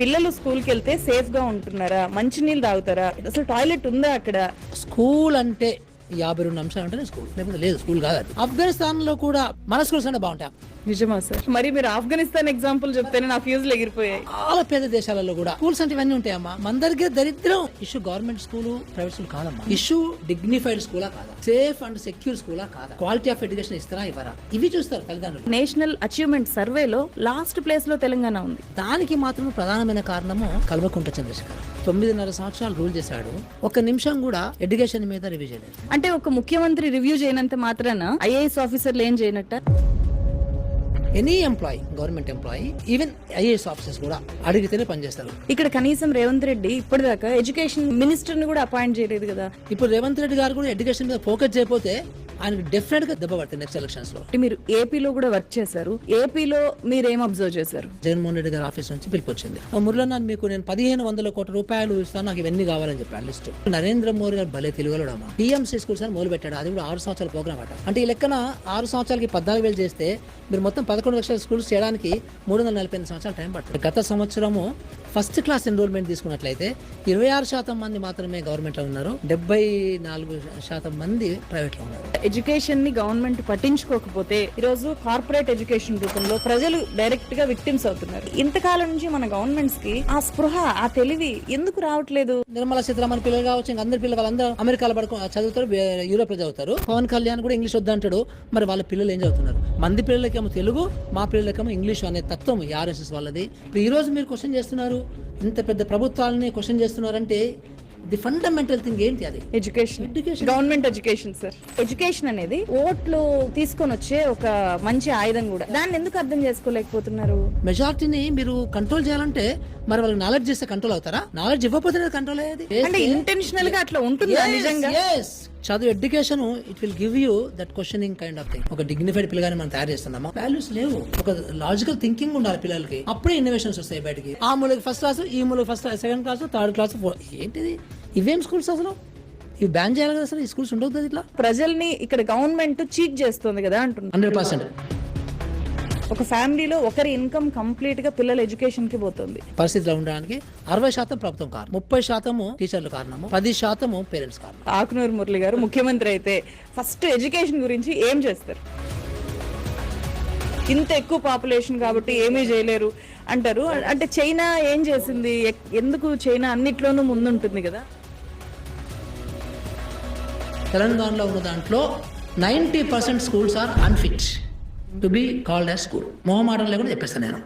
పిల్లలు స్కూల్కి వెళ్తే సేఫ్గా ఉంటున్నారా? మంచినీళ్ళు తాగుతారా? అసలు టాయిలెట్ ఉందా అక్కడ? స్కూల్ అంటే యాభై రెండు అంశాలు ఉంటేనే స్కూల్ లేకపోతే లేదు స్కూల్ కాదు. ఆఫ్ఘనిస్తాన్లో కూడా మన స్కూల్స్ అంటే బాగుంటాయి? నిజమా సార్? మరి మీరు ఆఫ్ఘనిస్తాన్ ఎగ్జాంపుల్ చెప్తేనే నా ఫ్యూజ్లు ఎగిరిపోయాయి చాలా పేద దేశాలలో కూడా స్కూల్స్ అంటే ఇవన్నీ ఉంటాయమ్మా. మన దగ్గర దరిద్రం issue government school private school కాదమ్మా. ఇష్యూ డిగ్నిఫైడ్ స్కూలా కాదా? సేఫ్ అండ్ సెక్యూర్ స్కూలా కాదా? క్వాలిటీ ఆఫ్ ఎడ్యుకేషన్ ఇస్తారా ఇవ్వరా? ఇవి చూస్తారు తల్లిదండ్రులు. నేషనల్ అచీవ్మెంట్ సర్వేలో లాస్ట్ ప్లేస్లో తెలంగాణ ఉంది. దానికి మాత్రం ప్రధానమైన కారణము కల్వకుంట చంద్రశేఖర్. తొమ్మిదిన్నర సంవత్సరాలు రూల్ చేశాడు. ఒక నిమిషం కూడా ఎడ్యుకేషన్ మీద రివ్యూ చేయలేదు. అంటే ఒక ముఖ్యమంత్రి రివ్యూ చేయనంత మాత్రాన? ఐఏఎస్ ఆఫీసర్లు ఏం చేయనట్ట? Any employee government employee even IAS officers కూడా అడిగితేనే పనిచేస్తారు. ఇక్కడ కనీసం రేవంత్ రెడ్డి ఇప్పటిదాకా ఎడ్యుకేషన్ మినిస్టర్ని కూడా అపాయింట్ చేయలేదు కదా. ఇప్పుడు రేవంత్ రెడ్డి గారు కూడా ఎడ్యుకేషన్ మీద ఫోకస్ చేయకపోతే ఆయనకు డెఫినెట్గా దెబ్బ పడుతుంది నెక్స్ట్ ఎలక్షన్స్లో. మీరు ఏపీలో కూడా వర్క్ చేశారు. ఏపీలో మీరు ఏం అబ్జర్వ్ చేశారు? జగన్మోహన్ రెడ్డి గారి ఆఫీస్ నుంచి పిలుపు వచ్చింది మురళీనాథ్ మీకు నేను పదిహేను వందల కోట్ల రూపాయలు ఇస్తాను నాకు ఇవన్నీ కావాలని చెప్పాను లిస్ట్. నరేంద్ర మోడీ గారు భలే తెలుగులోడమ్మా పిఎంసీ స్కూల్స్ అని మొదలు పెట్టాడు అది కూడా ఆరు సంవత్సరాల ప్రోగ్రామ్ అట. అంటే ఈ లెక్కన ఆరు సంవత్సరాలకి పద్నాలుగు వేలు చేస్తే మీరు మొత్తం పదకొండు లక్షల స్కూల్స్ చేయడానికి మూడు వందల నలభై ఎనిమిది సంవత్సరాలు టైం పడుతుంది. గత సంవత్సరము ఫస్ట్ క్లాస్ ఎన్రోల్మెంట్ తీసుకున్నట్లయితే ఇరవై ఆరు శాతం మంది మాత్రమే గవర్నమెంట్లో ఉన్నారు. డెబ్బై నాలుగు శాతం మంది ప్రైవేట్లో ఉన్నారు. ఎడ్యుకేషన్ని గవర్నమెంట్ పట్టించుకోకపోతే ఈరోజు కార్పొరేట్ ఎడ్యుకేషన్ రూపంలో ప్రజలు డైరెక్ట్గా విక్టిమ్స్ అవుతున్నారు. ఇంతకాలం నుంచి మన గవర్నమెంట్స్కి ఆ స్పృహ ఆ తెలివి ఎందుకు రావట్లేదు? నిర్మలా సీతారామన్ పిల్లలు కావచ్చు ఇంకా అందరి పిల్లలు వాళ్ళందరూ అమెరికాలో పడుకో చదువుతారు వే- యూరోప్లో చదువుతారు. పవన్ కళ్యాణ్ కూడా ఇంగ్లీష్ వద్దంటాడు. మరి వాళ్ళ పిల్లలు ఏం చదువుతున్నారు? మంది పిల్లలకేమో తెలుగు మా పిల్లలకేమో ఇంగ్లీష్ అనే తత్వం ఈ ఆర్ఎస్ఎస్ వాళ్ళది. ఇప్పుడు ఈ రోజు మీరు క్వశ్చన్ చేస్తున్నారు ఇంత పెద్ద ప్రభుత్వాలని క్వశ్చన్ చేస్తున్నారంటే ది ఫండమెంటల్ థింగ్ ఏంటి అది? Education Education. Government education sir education అనేది ఓట్లు తీసుకొని వచ్చే ఒక మంచి ఆయుధం కూడా. దాన్ని ఎందుకు అర్థం చేసుకోలేకపోతున్నారు? మెజారిటీని మీరు కంట్రోల్ చేయాలంటే మరి వాళ్ళకి నాలెడ్జ్ చేస్తే కంట్రోల్ అవుతారా? నాలెడ్జ్ ఇవ్వకపోతే కంట్రోల్ అయ్యేది? అంటే ఇంటెన్షనల్గా అట్లా ఉంటుందా నిజంగా? yes. చదువు education it will give you that questioning kind of thing ఒక డిగ్నిఫైడ్ పిల్లగాని మనం తయారు చేస్తున్నామా? వాల్యూస్ లేవు. ఒక లాజికల్ థింకింగ్ ఉండాలి పిల్లలకి. అప్పుడే ఇన్నోవేషన్స్ వస్తాయి బయటికి. ఆ మూలకి ఫస్ట్ క్లాస్ ఈ మూలకి first second class third class ఏంటిది? ఇవేం స్కూల్స్ అసలు? ఇవి బ్యాన్ చేయాలి కదా అసలు? ఈ స్కూల్స్ ఉండవు కదా ఇట్లా? ప్రజల్ని ఇక్కడ గవర్నమెంట్ చీట్ చేస్తుంది కదా అంటున్నారు. హండ్రెడ్ పర్సెంట్ ఒక ఫ్యామిలీలో ఒకరి ఇన్కమ్ కంప్లీట్గా పిల్లల ఎడ్యుకేషన్కి పోతుంది. పరిస్థితిలో ఉండడానికి అరవై శాతం ప్రభుత్వం కారణం. ముప్పై శాతము టీచర్లు కారణము. పది శాతము పేరెంట్స్ కారణం. ఆకునూరు మురళి గారు ముఖ్యమంత్రి అయితే ఫస్ట్ ఎడ్యుకేషన్ గురించి ఏం చేస్తారు? ఇంత ఎక్కువ పాపులేషన్ కాబట్టి ఏమీ చేయలేరు అంటారు. అంటే చైనా ఏం చేసింది? ఎందుకు చైనా అన్నిట్లోనూ ముందుంటుంది కదా? తెలంగాణలో ఉన్న దాంట్లో ninety percent schools are unfit. To be called as గురు మొహమాటం లేకుండా చెప్పేస్తాను నేను.